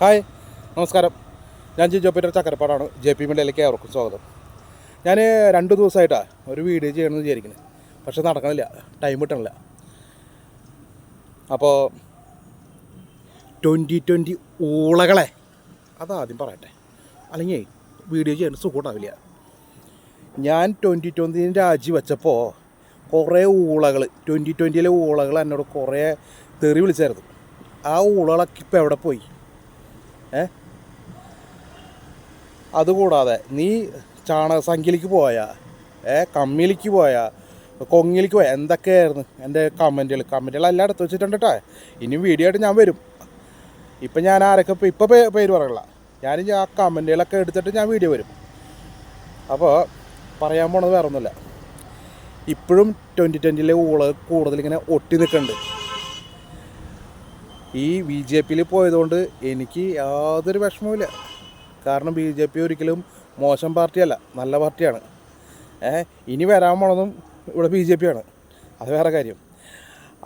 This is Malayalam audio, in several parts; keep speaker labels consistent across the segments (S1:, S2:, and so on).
S1: ഹായ് നമസ്കാരം. ഞാൻ ജി പീറ്റർ ചക്കരപ്പാടാണ്. ജെ പി മീഡിയയിലേക്ക് അവർക്കും സ്വാഗതം. ഞാൻ രണ്ട് ദിവസമായിട്ടാണ് ഒരു വീഡിയോ ചെയ്യണമെന്ന് വിചാരിക്കുന്നത് പക്ഷെ നടക്കണില്ല. ടൈം കിട്ടണില്ല. അപ്പോൾ ട്വന്റി ട്വന്റി ഊളകളെ അതാദ്യം പറയട്ടെ. അല്ലെങ്കിൽ വീഡിയോ ചെയ്യാൻ സുഖമുണ്ടാവില്ല. ഞാൻ ട്വന്റി ട്വന്റിന് രാജി വെച്ചപ്പോൾ കുറേ ഊളകൾ ട്വന്റി ട്വന്റിയിലെ ഊളകൾ എന്നോട് കുറേ തെറി വിളിച്ചായിരുന്നു. ആ ഊളകളൊക്കെ ഇപ്പോൾ എവിടെ പോയി? ഏ? അതുകൂടാതെ നീ ചാണകസംഖ്യയിലേക്ക് പോയാ ഏ? കമ്മിയിലേക്ക് പോയാ കൊങ്ങിലേക്ക് പോയാ എന്തൊക്കെയായിരുന്നു എന്റെ കമന്റുകൾ? കമന്റുകൾ എല്ലാം എടുത്ത് വെച്ചിട്ടുണ്ട് കേട്ടോ ഇനി വീഡിയോ ആയിട്ട് ഞാൻ വരും. ഇപ്പം ഞാൻ ആരൊക്കെ ഇപ്പോൾ ഇപ്പോൾ പേര് പറയില്ല ഞാൻ ആ കമന്റുകളൊക്കെ എടുത്തിട്ട് ഞാൻ വീഡിയോ വരും. അപ്പോൾ പറയാൻ പോണത് വേറെ ഒന്നുമില്ല ഇപ്പോഴും ട്വന്റി ട്വന്റിയിലെ ഊള കൂടുതൽ ഇങ്ങനെ ഒട്ടി നിൽക്കുന്നുണ്ട്. ഈ ബി ജെ പിയിൽ പോയതുകൊണ്ട് എനിക്ക് യാതൊരു വിഷമവുമില്ല. കാരണം ബി ജെ പി ഒരിക്കലും മോശം പാർട്ടിയല്ല നല്ല പാർട്ടിയാണ്. ഇനി വരാൻ പോണതും ഇവിടെ ബി ജെ പി ആണ് അത് വേറെ കാര്യം.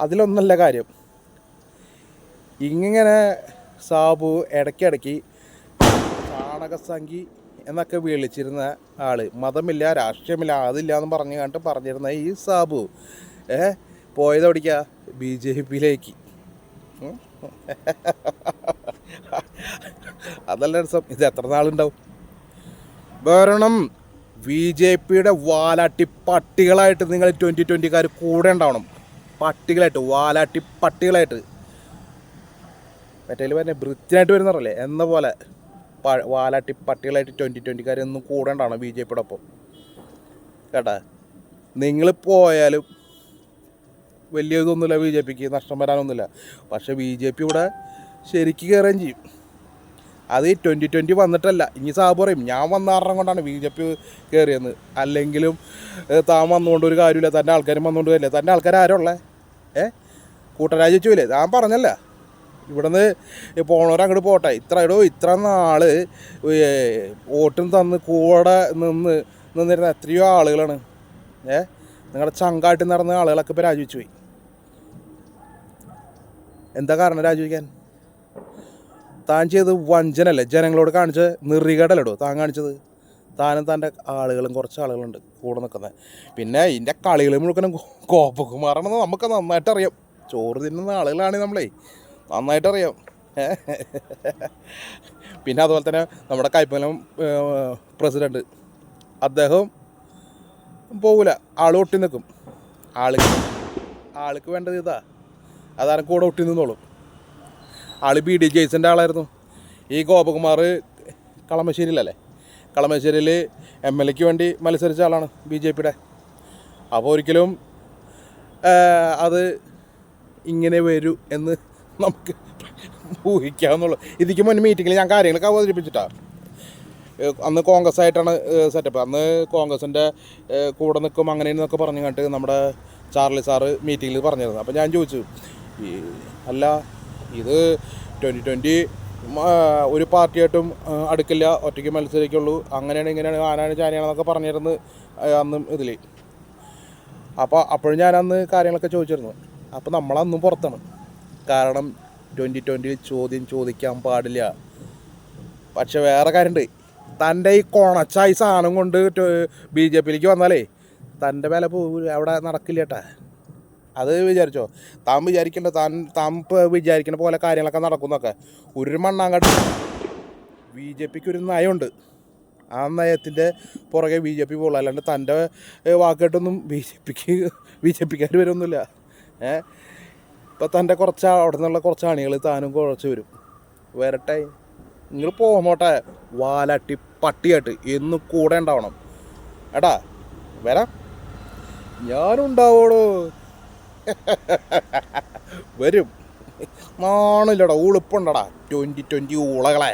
S1: അതിലൊന്നല്ല കാര്യം. ഇങ്ങനെ സാബു ഇടയ്ക്കിടയ്ക്ക് ചാണകസംഖി എന്നൊക്കെ വിളിച്ചിരുന്ന ആൾ മതമില്ല രാഷ്ട്രീയമില്ല അതില്ല എന്ന് പറഞ്ഞു കണ്ടിട്ട് പറഞ്ഞിരുന്ന ഈ സാബു ഏ പോയതോടിക്കാ ബി ജെ പിയിലേക്ക്. അതല്ല രസം. ഇത് എത്ര നാളുണ്ടാവും? വരണം ബി ജെ പിയുടെ വാലാട്ടി പട്ടികളായിട്ട് നിങ്ങൾ ട്വന്റി ട്വന്റിക്കാർ കൂടെ ഉണ്ടാവണം. പട്ടികളായിട്ട് വാലാട്ടി പട്ടികളായിട്ട്. മറ്റേ പറഞ്ഞ വൃത്തിയായിട്ട് വരുന്നവരല്ലേ? എന്ന പോലെ വാലാട്ടി പട്ടികളായിട്ട് ട്വന്റി ട്വന്റിക്കാർ എന്നും കൂടെ ഉണ്ടാവണം ബി ജെ പിയുടെ ഒപ്പം. കേട്ടാ? നിങ്ങൾ പോയാലും വലിയ ഇതൊന്നുമില്ല ബി ജെ പിക്ക് നഷ്ടം വരാനൊന്നുമില്ല. പക്ഷേ ബി ജെ പി ഇവിടെ ശരിക്ക് കയറുകയും ചെയ്യും. അത് ട്വന്റി ട്വന്റി വന്നിട്ടല്ല. ഇനി സാബ് പറയും ഞാൻ വന്ന കാരണം കൊണ്ടാണ് ബി ജെ പി കയറിയെന്ന്. അല്ലെങ്കിലും താൻ വന്നുകൊണ്ട് ഒരു കാര്യമില്ല. തന്റെ ആൾക്കാരും വന്നുകൊണ്ട് വരില്ല തന്റെ ആൾക്കാർ ആരുള്ളേ ഏ? കൂട്ടരാജ് ചോദിച്ചില്ലേ താൻ പറഞ്ഞല്ല. ഇവിടുന്ന് പോണവർ അങ്ങോട്ട് പോട്ടെ. ഇത്ര ഇടോ ഇത്ര നാൾ വോട്ടും തന്ന് കൂടെ നിന്ന് നിന്നിരുന്ന എത്രയോ ആളുകളാണ്. ഏ? നിങ്ങളുടെ ചങ്കാട്ടിൽ നടന്ന ആളുകളൊക്കെ ഇപ്പോൾ രാജിവെച്ച് പോയി എന്താ കാരണം രാജിവെക്കാൻ? താൻ ചെയ്ത് വഞ്ചനല്ലേ? ജനങ്ങളോട് കാണിച്ച നിറികടലടോ താൻ കാണിച്ചത് താനും തന്റെ ആളുകളും കുറച്ച് ആളുകളുണ്ട് കൂടെ നിൽക്കുന്നത്. പിന്നെ ഇതിന്റെ കളികൾ മുഴുക്കനും കോപ്പകുമാറാണെന്ന് നമുക്ക് നന്നായിട്ട് അറിയാം. ചോറ് തിന്നുന്ന ആളുകളാണ് നമ്മളെ. നന്നായിട്ട് അറിയാം. പിന്നെ അതുപോലെ തന്നെ നമ്മുടെ കൈപ്പലം പ്രസിഡന്റ് അദ്ദേഹം പോകില്ല ആൾ ഒട്ടി നിൽക്കും ആൾക്ക് ആൾക്ക് വേണ്ടത് ഇതാ. അതാണ് കൂടെ ഒട്ടി നിന്നോളും. ആൾ ബി ഡി ജെയ്സിന്റെ ആളായിരുന്നു. ഈ ഗോപകുമാർ കളമശ്ശേരിയിലല്ലേ? കളമശ്ശേരിയിൽ എം എൽ എക്ക് വേണ്ടി മത്സരിച്ച ആളാണ് ബി ജെ പിയുടെ. അപ്പോൾ ഒരിക്കലും അത് ഇങ്ങനെ വരൂ എന്ന് നമുക്ക് ഊഹിക്കാവുന്നുള്ളൂ. ഇതിക്ക് മുന്നേ മീറ്റിങ്ങിൽ ഞാൻ കാര്യങ്ങളൊക്കെ അവതരിപ്പിച്ചിട്ടാണ് അന്ന് കോൺഗ്രസ് ആയിട്ടാണ് സെറ്റപ്പ് അന്ന് കോൺഗ്രസിന്റെ കൂടെ നിൽക്കും അങ്ങനെ എന്നൊക്കെ പറഞ്ഞു കണ്ടിട്ട് നമ്മുടെ ചാർലി സാറ് മീറ്റിങ്ങിൽ പറഞ്ഞിരുന്നു. അപ്പോൾ ഞാൻ ചോദിച്ചു അല്ല ഇത് ട്വന്റി ട്വന്റി ഒരു പാർട്ടിയായിട്ടും അടുക്കില്ല ഒറ്റയ്ക്ക് മത്സരിക്കുള്ളൂ. അങ്ങനെയാണ് ഇങ്ങനെയാണ് ആനാണ് ചാനയാണെന്നൊക്കെ പറഞ്ഞിരുന്നു അന്നും ഇതിൽ അപ്പോൾ അപ്പോഴും ഞാൻ അന്ന് കാര്യങ്ങളൊക്കെ ചോദിച്ചിരുന്നു. അപ്പോൾ നമ്മളന്നും പുറത്താണ്. കാരണം ട്വന്റി ട്വന്റിയിൽ ചോദ്യം ചോദിക്കാൻ പാടില്ല. പക്ഷെ വേറെ കാര്യമുണ്ട് തന്റെ ഈ കൊണച്ചായി സാധനം കൊണ്ട് ബി ജെ പിയിലേക്ക് വന്നാലേ തന്റെ വില പോകില്ല അവിടെ നടക്കില്ല കേട്ടാ അത് വിചാരിച്ചോ. താൻ വിചാരിക്കേണ്ട താൻ താൻ വിചാരിക്കുന്ന പോലെ കാര്യങ്ങളൊക്കെ നടക്കുന്നൊക്കെ. ഒരു മണ്ണാങ്കട്ട് ബി ജെ പിക്ക് ഒരു നയമുണ്ട്. ആ നയത്തിന്റെ പുറകെ ബി ജെ പി പോകുള്ളൂ അല്ലാണ്ട് തന്റെ വാക്കായിട്ടൊന്നും ബി ജെ പിക്ക് ബി ജെ പിക്കാർ വരുമൊന്നുമില്ല ഏ? ഇപ്പം തന്റെ കുറച്ച് അവിടെ നിന്നുള്ള കുറച്ച് അണികൾ താനും കുറച്ച് വരും. വരട്ടെ. നിങ്ങൾ പോന്നോട്ടെ. വാലട്ടി പട്ടിയായിട്ട് എന്നും കൂടെ ഉണ്ടാവണം. എടാ വരാം. ഞാനുണ്ടാവോടോ വരും. നാണില്ലടാ ഉളുപ്പുണ്ടടാ. Twenty twenty ഊളകളെ